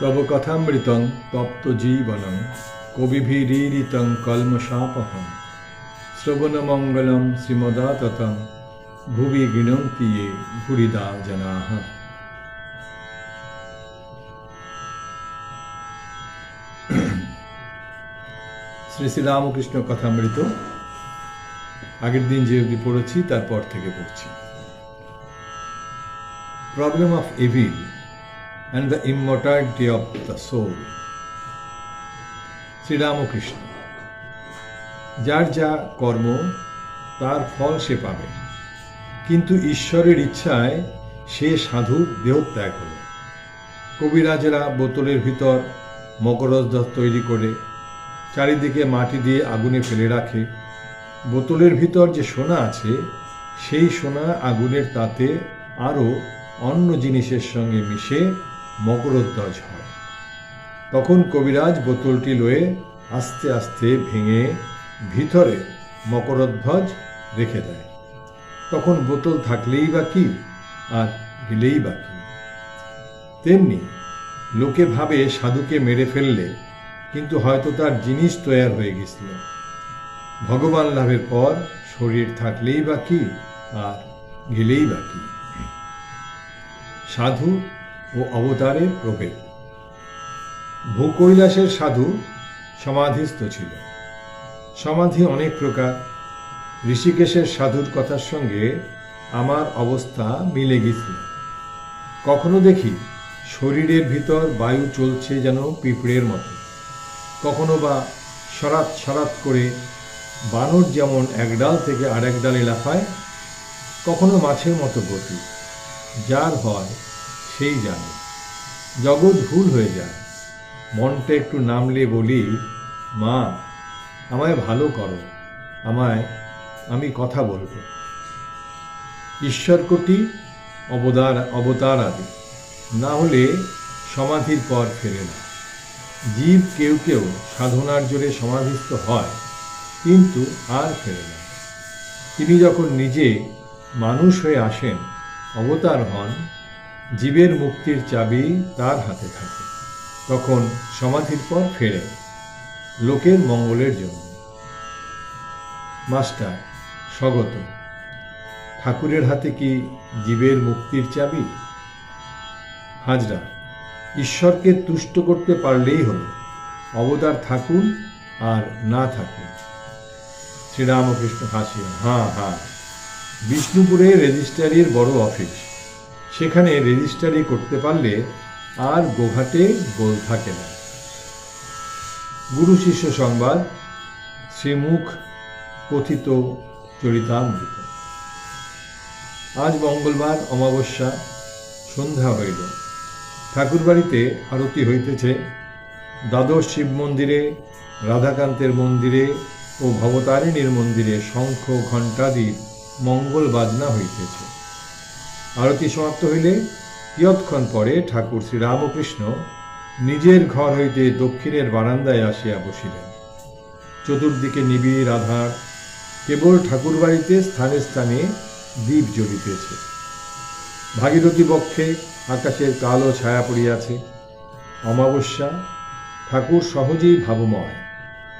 তব কথামৃতং তপ্ত জীবনং কবিভিরীরিতং কল্মশাপহম শ্রবণমঙ্গলম শ্রীমদাততম ভুবি গৃণন্তি ये ভুরিদা জনাঃ শ্রী শ্রী রামকৃষ্ণ কথামৃত। আগের দিন যে অবধি পড়েছি, তারপর থেকে পড়ছি। Problem of evil and the immortality of the soul Sri Ramakrishna যার যা কর্ম তার ফল সে পাবে কিন্তু ঈশ্বরের ইচ্ছায় সে সাধুর দেহত্যাগ হল কবিরাজেরা বোতলের ভিতর মকরজ তৈরি করে চারিদিকে মাটি দিয়ে আগুনে ফেলে রাখে বোতলের ভিতর যে সোনা আছে সেই সোনা আগুনের তাতে আরও অন্য জিনিসের সঙ্গে মিশে মকরধ্বজ হয়। তখন কবিরাজ বোতলটি লয়ে আস্তে আস্তে ভেঙে ভিতরে মকরধ্বজ রেখে দেয়। তখন বোতল থাকলেই বা কি, আর গেলেই বা কি। তেমনি লোকে ভাবে সাধুকে মেরে ফেললে, কিন্তু হয়তো তার জিনিস তৈয়ার হয়ে গেছিল। ভগবান লাভের পর শরীর থাকলেই বা কি, আর গেলেই বা কি। সাধু ও অবতারের প্রভেদ ভূকৈলাসের সাধু সমাধিস্থ ছিল। সমাধি অনেক প্রকার। ঋষিকেশের সাধুর কথার সঙ্গে আমার অবস্থা মিলে গেছিল কখনো দেখি শরীরের ভিতর বায়ু চলছে যেন পিঁপড়ের মতো। কখনো বা সরাত সরাত করে বানর যেমন এক ডাল থেকে আরেক ডালে লাফায়, কখনো মাছের মতো গতি। যার হয় সেই জানে। জগৎ ভুল হয়ে যায়। মনটা একটু নামলে বলি, মা, আমায় ভালো করো। আমায় আমি কথা বলব। ঈশ্বর কোটি অবদার, অবতার আদি। না হলে সমাধির পর ফেরে না। জীব কেউ কেউ সাধনার জোরে সমাধিস্থ হয়, কিন্তু আর ফেরে না। তিনি যখন নিজে মানুষ হয়ে আসেন, অবতার হন জীবের মুক্তির চাবি তার হাতে থাকে। তখন সমাধির পর ফেরে লোকের মঙ্গলের জন্য। মাস্টার, স্বগত। ঠাকুরের হাতে কি জীবের মুক্তির চাবি? হাজরা, ঈশ্বরকে তুষ্ট করতে পারলেই হলো, অবতার থাকুন আর না থাকুন। শ্রীরামকৃষ্ণ হাসিয়া হ্যাঁ হ্যাঁ বিষ্ণুপুরে রেজিস্ট্রারির বড় অফিস। সেখানে রেজিস্টারি করতে পারলে আর গোঘাটে গোল থাকে না। গুরু শিষ্য সংবাদ, শ্রীমুখ কথিত চরিতামৃত। আজ মঙ্গলবার, অমাবস্যা, সন্ধ্যা হইল। ঠাকুরবাড়িতে আরতি হইতেছে। দ্বাদশ শিব মন্দিরে, রাধাকান্তের মন্দিরে ও ভবতারিণীর মন্দিরে শঙ্খ ঘণ্টাদির মঙ্গল বাজনা হইতেছে। আরতি সমাপ্ত হইলে কিয়ৎক্ষণ পরে ঠাকুর শ্রীরামকৃষ্ণ নিজের ঘর হইতে দক্ষিণের বারান্দায় আসিয়া বসিলেন। চতুর্দিকে নিবিড় আধার, কেবল ঠাকুরবাড়িতে স্থানে স্থানে দ্বীপ জ্বলিতেছে। ভাগীরথী বক্ষে আকাশের কালো ছায়া পড়িয়াছে। অমাবস্যা, ঠাকুর সহজেই ভাবময়,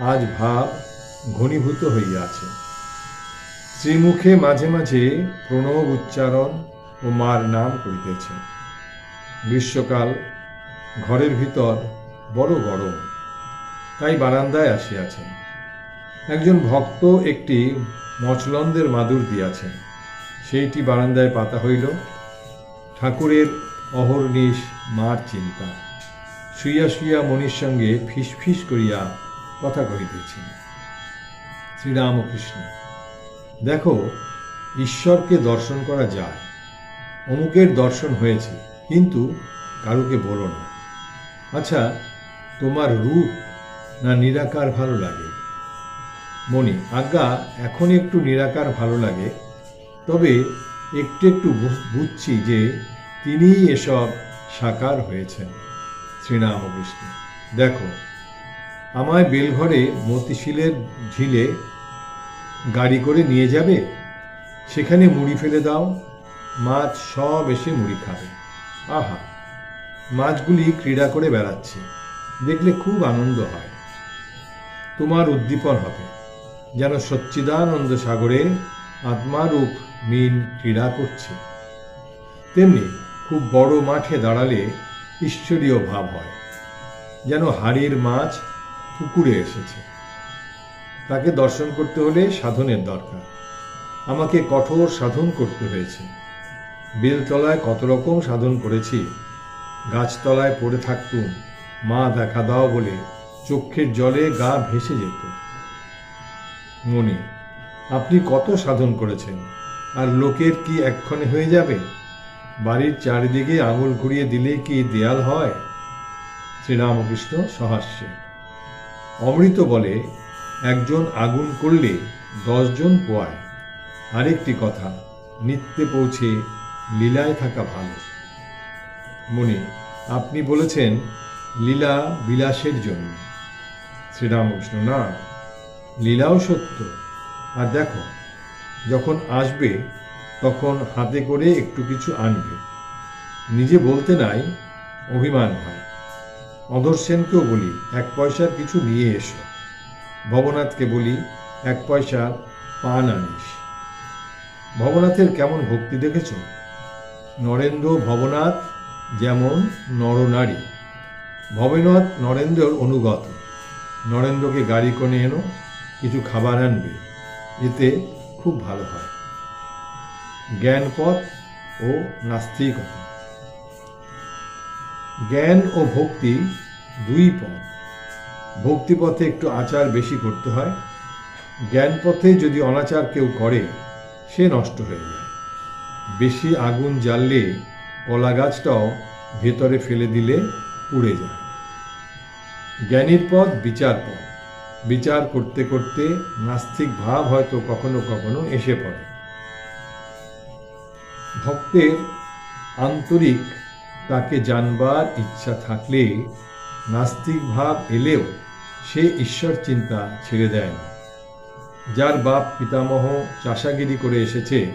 আজ ভাব ঘনীভূত হইয়াছে। শ্রীমুখে মাঝে মাঝে প্রণব উচ্চারণ ও মার নাম করিতেছে। গ্রীষ্মকাল ঘরের ভিতর বড় গরম, তাই বারান্দায় আসিয়াছেন। একজন ভক্ত একটি মচলন্দের মাদুর দিয়াছেন সেইটি বারান্দায় পাতা হইল। ঠাকুরের অহর্নিশ মার চিন্তা। শুইয়া শুইয়া মনির সঙ্গে ফিসফিস করিয়া কথা কহিতেছেন। শ্রীরামকৃষ্ণ, দেখো, ঈশ্বরকে দর্শন করা যায়। অমুকের দর্শন হয়েছে, কিন্তু কারুকে বলো না। আচ্ছা তোমার রূপ না নিরাকার ভালো লাগে? মনি আজ্ঞা, এখন একটু নিরাকার ভালো লাগে, তবে একটু একটু বুঝছি যে তিনিই এসব সাকার হয়েছেন। শ্রীরামকৃষ্ণ দেখো, আমায় বেলঘরে মতিশিলের ঝিলে গাড়ি করে নিয়ে যাবে? সেখানে মুড়ি ফেলে দাও মাছ সব এসে মুড়ি খাবে। আহা, মাছগুলি ক্রীড়া করে বেড়াচ্ছে। দেখলে খুব আনন্দ হয়। তোমার উদ্দীপন হবে, যেন সচ্চিদানন্দ সাগরে আত্মারূপ মিন ক্রীড়া করছে। তেমনি খুব বড় মাঠে দাঁড়ালে ঈশ্বরীয় ভাব হয়, যেন হাড়ির মাছ পুকুরে এসেছে। তাকে দর্শন করতে হলে সাধনের দরকার। আমাকে কঠোর সাধন করতে হয়েছে। বেলতলায় কত রকম সাধন করেছি। গাছতলায় পড়ে থাকতুম, মা দেখা দাও বলে চক্ষের জলে গা ভেসে যেত। মনি আপনি কত সাধন করেছেন, আর লোকের কি এক্ষণে হয়ে যাবে? বাড়ির চারিদিকে আঙুল ঘুরিয়ে দিলে কি দেয়াল হয়? শ্রীরামকৃষ্ণ সহাস্যে অমৃত বলে, একজন আগুন করলে দশজন পোয়ায়। আরেকটি কথা, নিত্যে পৌঁছে লীলায় থাকা ভালো। মনি, আপনি বলেছেন লীলা বিলাসের জন্য। শ্রীরামকৃষ্ণ না, লীলাও সত্য। আর দেখো, যখন আসবে, তখন হাতে করে একটু কিছু আনবে। নিজে বলতে নাই, অভিমান হয়। অধর সেনকেও বলি, এক পয়সার কিছু নিয়ে এসো। ভবনাথকে বলি, এক পয়সার পান আনিস। ভবনাথের কেমন ভক্তি দেখেছ? নরেন্দ্র ভবনাথ যেমন নরনারী। ভবেনাথ নরেন্দ্রর অনুগত। নরেন্দ্রকে গাড়ি করে এনো, কিছু খাবার আনবে। এতে খুব ভালো হয়। জ্ঞানপথ ও নাস্তিকতা। জ্ঞান ও ভক্তি দুই পথ। ভক্তিপথে একটু আচার বেশি করতে হয়। জ্ঞান পথে যদি অনাচার কেউ করে, সে নষ্ট হয়ে যায়। বেশি আগুন জ্বাললে কলা গাছটাও ভেতরে ফেলে দিলে পুড়ে যায়। জ্ঞানীর পথ, বিচার পথ। বিচার করতে করতে নাস্তিক ভাব হয়তো কখনো কখনো এসে পড়ে। ভক্তের আন্তরিক তাকে জানবার ইচ্ছা থাকলে নাস্তিক ভাব এলেও সে ঈশ্বর চিন্তা ছেড়ে দেয় না। যার বাপ পিতামহ চাষাগিরি করে এসেছে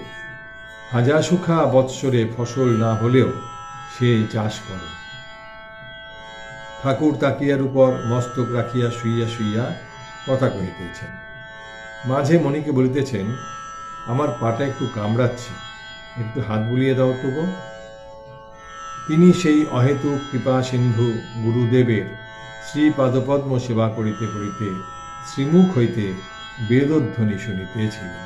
হাজার সুখা বৎসরে ফসল না হলেও সে চাষ করে। ঠাকুর তাকিয়ার উপর মস্তক রাখিয়া শুইয়া শুইয়া কথা কহিতেছেন। মাঝে মণিকে বলিতেছেন, আমার পাটা একটু কামড়াচ্ছে, একটু হাত বুলিয়ে দাও তো গো। তিনি সেই অহেতুক কৃপা সিন্ধু গুরুদেবের শ্রী পাদপদ্ম সেবা করিতে করিতে শ্রীমুখ হইতে বেদধ্বনি শুনিতেছিলেন।